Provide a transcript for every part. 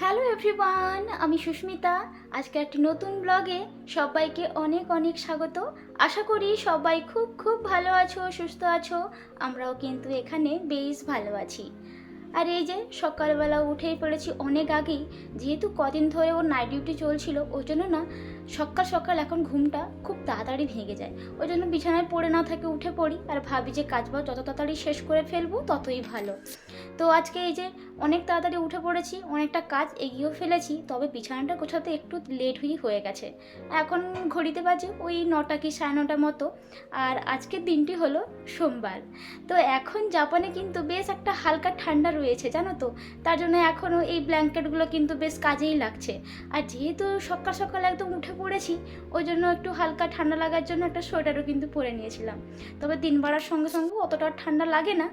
Hello everyone আমি সুস্মিতা। আজকে একটি নতুন ব্লগে সবাইকে অনেক অনেক স্বাগত। আশা করি সবাই খুব খুব ভালো আছো, সুস্থ আছো। আমরাও কিন্তু এখানে বেশ ভালো আছি। আর এই যে সকালবেলা উঠেই পড়েছি অনেক আগেই, যেহেতু কদিন ধরে ওর নাইট ডিউটি চলছিল ওই জন্য না সকাল সকাল এখন ঘুমটা খুব তাড়াতাড়ি ভেঙে যায়। ওই জন্য বিছানায় পড়ে না থাকে উঠে পড়ি আর ভাবি যে কাজবাজ যত তাড়াতাড়ি শেষ করে ফেলব ততই ভালো। তো আজকে এই যে অনেক তাড়াতাড়ি উঠে পড়েছি, অনেকটা কাজ এগিয়েও ফেলেছি, তবে বিছানাটা গোছাতে একটু লেট হয়ে হয়ে গেছে। এখন ঘড়িতে বাজে ওই নটা কি সাড়ে নটা মতো, আর আজকের দিনটি হলো সোমবার। তো এখন জাপানে কিন্তু বেশ একটা হালকা ঠান্ডা রয়েছে, জানো তো? তার জন্য এখনও এই ব্ল্যাঙ্কেটগুলো কিন্তু বেশ কাজেই লাগছে। আর যেহেতু সকাল সকাল একদম উঠে পড়েছি, ওই জন্য একটু হালকা ঠান্ডা লাগার জন্য একটা সোয়েটারও কিন্তু পরে নিয়েছিলাম। তবে দিন বাড়ার সঙ্গে সঙ্গে অতটা ঠান্ডা লাগে না।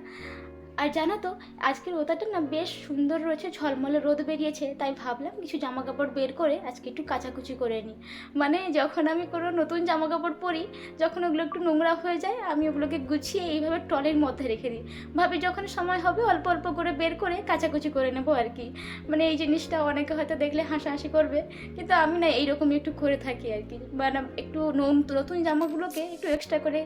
আর জানো তো, আজকের ওয়েদারটা না বেশ সুন্দর রয়েছে, ঝলমলে রোদ বেরিয়েছে, তাই ভাবলাম কিছু জামা কাপড় বের করে আজকে একটু কাচাকুচি করে নিই মানে যখন আমি কোনো নতুন জামা কাপড় পরি, যখন ওগুলো একটু নোংরা হয়ে যায়, আমি ওগুলোকে গুছিয়ে এইভাবে টলের মধ্যে রেখে দিই। ভাবি যখন সময় হবে, অল্প অল্প করে বের করে কাচাকুচি করে নেব আর কি। মানে এই জিনিসটা অনেকে হয়তো দেখলে হাসাহাসি করবে, কিন্তু আমি না এইরকমই একটু করে থাকি আর কি। মানে একটু নতুন জামাগুলোকে একটু এক্সট্রা করে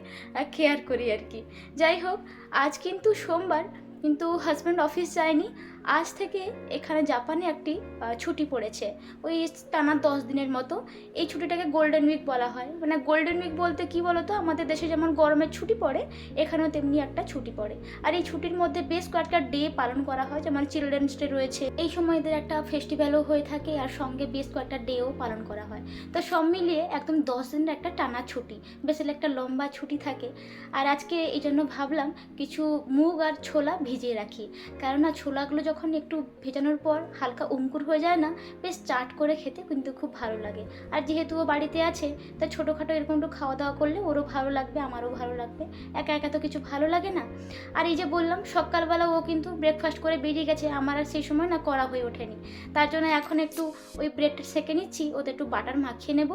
কেয়ার করি আর কি। যাই হোক, আজ কিন্তু সোমবার কিন্তু হাজব্যান্ড অফিস যায়নি। আজ থেকে এখানে জাপানে একটি ছুটি পড়েছে। ওই টানা দশ দিনের মতো এই ছুটিটাকে গোল্ডেন উইক বলা হয়। মানে গোল্ডেন উইক বলতে কি বলতো? আমাদের দেশে যেমন গরমের ছুটি পড়ে, এখানেও তেমনি একটা ছুটি পড়ে। আর এই ছুটির মধ্যে বেশ কয়েকটা ডে পালন করা হয়, যেমন চিলড্রেন্স ডে রয়েছে। এই সময় এদের একটা ফেস্টিভ্যালও হয়ে থাকে, আর সঙ্গে বেশ কয়েকটা ডেও পালন করা হয়। তো সব মিলিয়ে একদম দশ দিনের একটা টানা ছুটি। বেশ একটা লম্বা ছুটি থাকে। আর আজকে এই জন্য ভাবলাম কিছু মুগ আর ছোলা ভিজিয়ে রাখি। কেননা ছোলাগুলো যখন একটু ভেজানোর পর হালকা অঙ্কুর হয়ে যায় না, বেশ চাট করে খেতে কিন্তু খুব ভালো লাগে। আর যেহেতু ও বাড়িতে আছে তা ছোটোখাটো এরকম একটু খাওয়া দাওয়া করলে ওরও ভালো লাগবে, আমারও ভালো লাগবে। একা একা তো কিছু ভালো লাগে না। আর এই যে বললাম, সকালবেলা ও কিন্তু ব্রেকফাস্ট করে বেরিয়ে গেছে, আমার আর সেই সময় না করা হয়ে ওঠেনি। তার জন্য এখন একটু ওই ব্রেডটা সেকে নিচ্ছি, ওতে একটু বাটার মাখিয়ে নেব,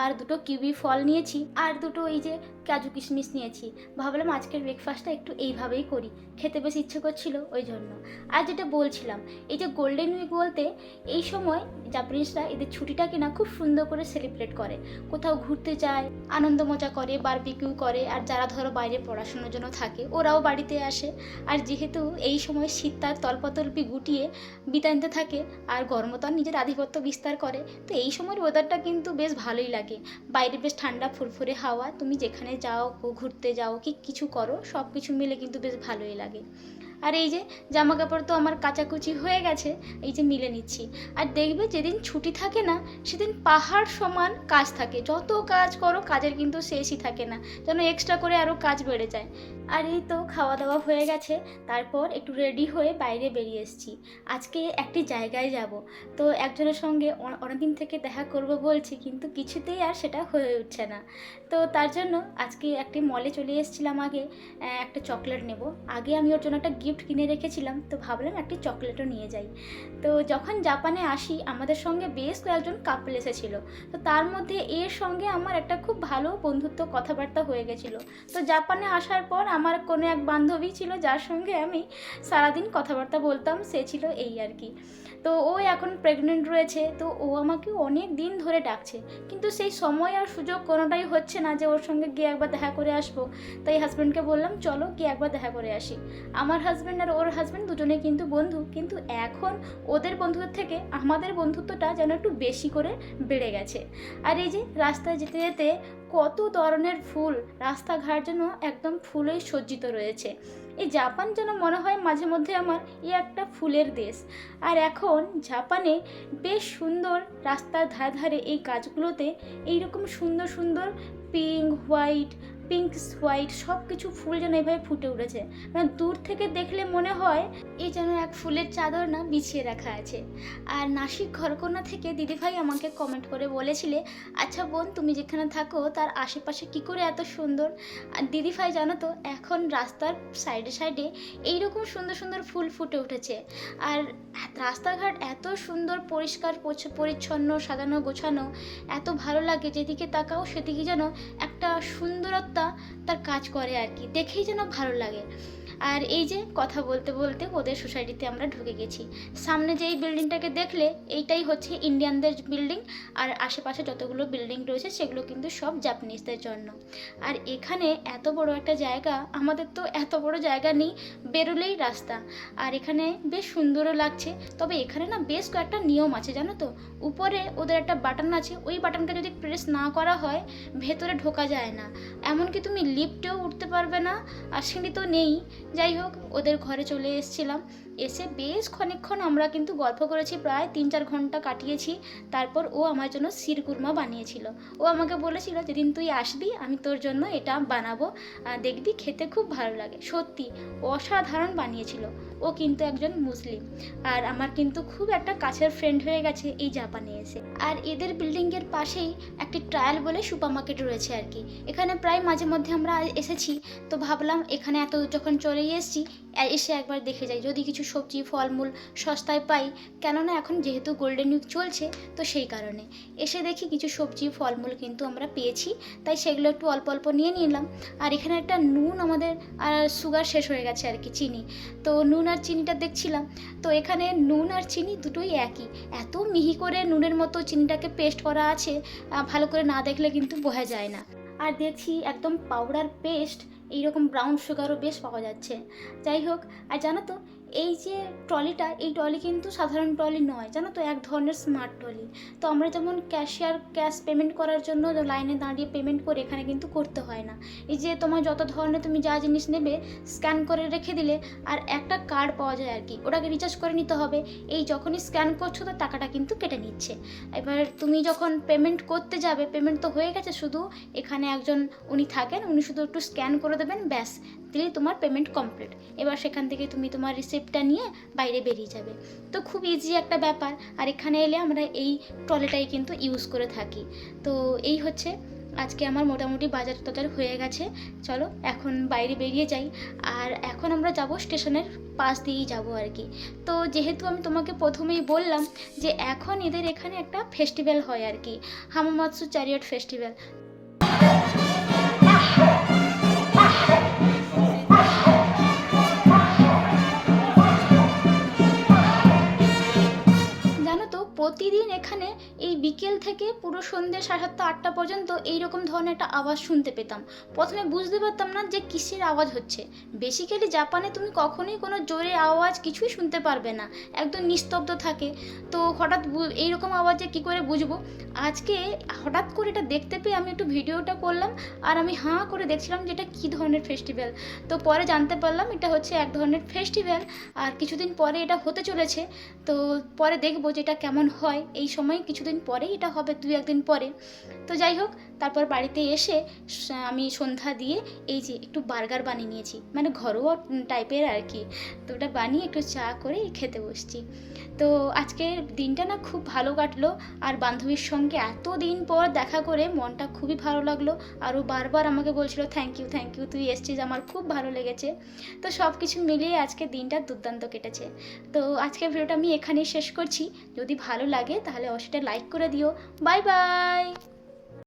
আর দুটো কিউবি ফল নিয়েছি, আর দুটো এই যে কাজু কিশমিশ নিয়েছি। ভাবলাম আজকের ব্রেকফাস্টটা একটু এইভাবেই করি। খেতে বেশ ইচ্ছে করছিল ওই জন্য। আর যেটা বলছিলাম, এই যে গোল্ডেন উইক বলতে, এই সময় জাপানিজরা এদের ছুটিটাকে না খুব সুন্দর করে সেলিব্রেট করে। কোথাও ঘুরতে যায়, আনন্দ মজা করে বারবিকিউ করে, আর যারা ধরো বাইরে পড়াশোনার জন্য থাকে, ওরাও বাড়িতে আসে। আর যেহেতু এই সময় শীত তার তল্পতল্পি গুটিয়ে বিতানিতে থাকে, আর গরমও তার নিজের আধিপত্য বিস্তার করে, তো এই সময়ের ওয়েদারটা কিন্তু বেশ ভালোই লাগে। বাইরে বেশ ঠান্ডা ফুরফুরে হাওয়া, তুমি যেখানে যাও ঘুরতে যাও কি কিছু করো সব কিছু মিলে কিন্তু বেশ ভালোই লাগে। আর এই যে জামা কাপড় তো আমার কাচাকুচি হয়ে গেছে, এই যে মিলে নিচ্ছি। আর দেখবে যেদিন ছুটি থাকে না, সেদিন পাহাড় সমান কাজ থাকে। যত কাজ করো, কাজের কিন্তু শেষই থাকে না, যেন এক্সট্রা করে আরও কাজ বেড়ে যায়। আর এই তো খাওয়া দাওয়া হয়ে গেছে, তারপর একটু রেডি হয়ে বাইরে বেরিয়ে এসেছি। আজকে একটি জায়গায় যাব। তো একজনের সঙ্গে অনেকদিন থেকে দেখা করব বলছি, কিন্তু কিছুতেই আর সেটা হয়ে উঠছে না। তো তার জন্য আজকে একটি মলে চলে এসেছিলাম আগে একটা চকলেট নেব। আগে আমি ওর জন্য একটা গিফট কিনে রেখেছিলাম, তো ভাবলাম একটি চকলেটও নিয়ে যাই। তো যখন জাপানে আসি, আমাদের সঙ্গে বেশ কয়েকজন কাপল এসেছিল। তো তার মধ্যে এর সঙ্গে আমার একটা খুব ভালো বন্ধুত্ব কথাবার্তা হয়ে গেছিল। তো জাপানে আসার পর আমার কোনো এক বান্ধবী ছিল, যার সঙ্গে আমি সারাদিন কথাবার্তা বলতাম, সে ছিল এই আর কি। তো ও এখন প্রেগনেন্ট রয়েছে, তো ও আমাকে অনেক দিন ধরে ডাকছে। কিন্তু সেই সময় আর সুযোগ কোনোটাই হচ্ছে না যে ওর সঙ্গে গিয়ে একবার দেখা করে আসব। তাই হাজব্যান্ডকে বললাম, চলো গিয়ে একবার দেখা করে আসি। আমার হাজব্যান্ড আর ওর হাজব্যান্ড দুজনেই কিন্তু বন্ধু। কিন্তু এখন ওদের বন্ধুত্বের থেকে আমাদের বন্ধুত্বটা যেন একটু বেশি করে বেড়ে গেছে। আর এই যে রাস্তায় যেতে যেতে কত ধরনের ফুল রাস্তাঘাট যেন একদম ফুলেই সজ্জিত রয়েছে। এই জাপান যেন মনে হয় মাঝে মধ্যে আমার এই একটা ফুলের দেশ। আর এখন জাপানে বেশ সুন্দর রাস্তার ধারে ধারে এই গাছগুলোতে এইরকম সুন্দর সুন্দর পিঙ্ক হোয়াইট পিঙ্ক হোয়াইট সব কিছু ফুল যেন এভাবে ফুটে উঠেছে। মানে দূর থেকে দেখলে মনে হয় এই যেন এক ফুলের চাদর না বিছিয়ে রাখা আছে। আর নাসিক ঘরকন্যা থেকে দিদিভাই আমাকে কমেন্ট করে বলেছিলে আচ্ছা বোন, তুমি যেখানে থাকো, তার আশেপাশে কি করে এত সুন্দর? আর দিদিভাই জানো তো, এখন রাস্তার সাইডে সাইডে এইরকম সুন্দর সুন্দর ফুল ফুটে উঠেছে। আর রাস্তাঘাট এত সুন্দর, পরিষ্কার পরিচ্ছ- পরিচ্ছন্ন, সাজানো, গোছানো, এত ভালো লাগে, যেদিকে তাকাও সেদিকে যেন একটা সুন্দরতা তার কাজ করে আর কি। দেখেই যেন ভালো লাগে। আর এই যে কথা বলতে বলতে ওদের সোসাইটিতে আমরা ঢুকে গেছি। সামনে যে এই বিল্ডিংটাকে দেখলে এইটাই হচ্ছে ইন্ডিয়ানদের বিল্ডিং আর আশেপাশে যতগুলো বিল্ডিং রয়েছে সেগুলো কিন্তু সব জাপানিজদের জন্য। আর এখানে এত বড় একটা জায়গা, আমাদের তো এত বড় জায়গা নেই, বেরোলেই রাস্তা। আর এখানে বেশ সুন্দরও লাগছে। তবে এখানে না বেশ কয়েকটা নিয়ম আছে, জানো তো? উপরে ওদের একটা বাটন আছে, ওই বাটনটা যদি প্রেস না করা হয়, ভেতরে ঢোকা যায় না। এমনকি তুমি লিফটেও উঠতে পারবে না, আর সিঁড়ি তো নেই। যাই হোক, ওদের ঘরে চলে এসেছিলাম। এসে বেশ খানিকক্ষণ আমরা কিন্তু গল্প করেছি, প্রায় তিন চার ঘণ্টা কাটিয়েছি। তারপর ও আমার জন্য শিরকুরমা বানিয়েছিল। ও আমাকে বলেছিল, যেদিন তুই আসবি, আমি তোর জন্য এটা বানাবো। দেখবি খেতে খুব ভালো লাগে। সত্যি, অসাধারণ বানিয়েছিল। ও কিন্তু একজন মুসলিম। আর আমার কিন্তু খুব একটা কাছের ফ্রেন্ড হয়ে গেছে এই জাপানে এসে। আর এদের বিল্ডিংয়ের পাশেই একটি ট্রায়াল বলে সুপার মার্কেট রয়েছে আর কি। এখানে প্রায় মাঝে মধ্যে আমরা এসেছি। তো ভাবলাম, এখানে এত যখন চলেই এসেছি এসে একবার দেখে যাই। যদি কিছু সবজি, ফলমূল সস্তায় পাই। কেননা এখন যেহেতু গোল্ডেন উইক চলছে, তো সেই কারণে। এসে দেখি কিছু সবজি, ফলমূল কিন্তু আমরা পেয়েছি, তাই সেগুলো একটু অল্প অল্প নিয়ে নিলাম। আর এখানে একটা নুন আমাদের, আর সুগার শেষ হয়ে গেছে আর কি, চিনি। তো নুন আর চিনিটা দেখছিলাম, তো এখানে নুন আর চিনি দুটোই একই। এত মিহি করে নুনের মতো চিনিটাকে পেস্ট করা আছে ভালো করে না দেখলে কিন্তু বোঝা যায় না। আর দেখছি একদম পাউডার পেস্ট এইরকম ব্রাউন সুগারও বেশ পাওয়া যাচ্ছে। যাই হোক, আর জানো তো এই যে ট্রলিটা, এই ট্রলি কিন্তু সাধারণ ট্রলি নয়, জানো তো? এক ধরনের স্মার্ট ট্রলি। তো আমরা যেমন ক্যাশিয়ার ক্যাশ পেমেন্ট করার জন্য লাইনে দাঁড়িয়ে পেমেন্ট করে এখানে কিন্তু করতে হয় না। এই যে তোমার যত ধরনের তুমি যা জিনিস নেবে স্ক্যান করে রেখে দিলে আর একটা কার্ড পাওয়া যায় আর কি, ওটাকে রিচার্জ করে নিতে হবে। এই যখনই স্ক্যান করছ, তো টাকাটা কিন্তু কেটে নিচ্ছে। এবার তুমি যখন পেমেন্ট করতে যাবে পেমেন্ট তো হয়ে গেছে শুধু এখানে একজন উনি থাকেন, উনি শুধু একটু স্ক্যান করে দেবেন, ব্যাস। দিলেই তোমার পেমেন্ট কমপ্লিট এবার সেখান থেকে তুমি তোমার রিসিপ্টটা নিয়ে বাইরে বেরিয়ে যাবে। তো খুব ইজি একটা ব্যাপার। আর এখানে এলে আমরা এই ট্রলিটাই কিন্তু ইউজ করে থাকি। তো এই হচ্ছে আজকে আমার মোটামুটি বাজার টাজার হয়ে গেছে। চলো এখন বাইরে বেরিয়ে যাই। আর এখন আমরা যাব স্টেশনের পাশ দিয়েই যাব আর কি। তো যেহেতু আমি তোমাকে প্রথমেই বললাম যে এখন এদের এখানে একটা ফেস্টিভ্যাল হয় আর কি। হামামাৎসু চ্যারিয়ট ফেস্টিভ্যাল প্রতিদিন এখানে এই বিকেল থেকে পুরো সন্ধ্যে সাড়ে সাতটা, আটটা পর্যন্ত এইরকম ধরনের একটা আওয়াজ শুনতে পেতাম। প্রথমে বুঝতে পারতাম না যে কিসের আওয়াজ হচ্ছে। বেসিক্যালি জাপানে তুমি কখনোই কোনো জোরে আওয়াজ কিছুই শুনতে পারবে না। একদম নিস্তব্ধ থাকে। তো হঠাৎ এইরকম আওয়াজে কি করে বুঝব? আজকে হঠাৎ করে এটা দেখতে পেয়ে আমি একটু ভিডিওটা করলাম আর আমি হাঁ করে দেখছিলাম যে এটা কী ধরনের ফেস্টিভ্যাল তো পরে জানতে পারলাম এটা হচ্ছে এক ধরনের ফেস্টিভ্যাল আর কিছুদিন পরে এটা হতে চলেছে। তো পরে দেখব যে এটা কেমন হয় এই সময় কিছুদিন পরেই এটা হবে দুই একদিন পরে। তো যাই হোক, তারপর বাড়িতে এসে আমি সন্ধ্যা দিয়ে এই যে একটু বার্গার বানিয়ে নিয়েছি। মানে ঘরোয়া টাইপের আর কি। তো ওটা বানিয়ে একটু চা করে খেতে বসছি। তো আজকের দিনটা না খুব ভালো কাটলো। আর বান্ধবীর সঙ্গে এত দিন পর দেখা করে মনটা খুবই ভালো লাগল। আর ও বারবার আমাকে বলছিল থ্যাংক ইউ থ্যাংক ইউ তুই এসছিস, আমার খুব ভালো লেগেছে। তো সব কিছু মিলিয়ে আজকে দিনটা দুর্দান্ত কেটেছে। তো আজকের ভিডিওটা আমি এখানেই শেষ করছি। যদি ভালো লাগে তাহলে অবশ্যই লাইক করে দিও। Bye bye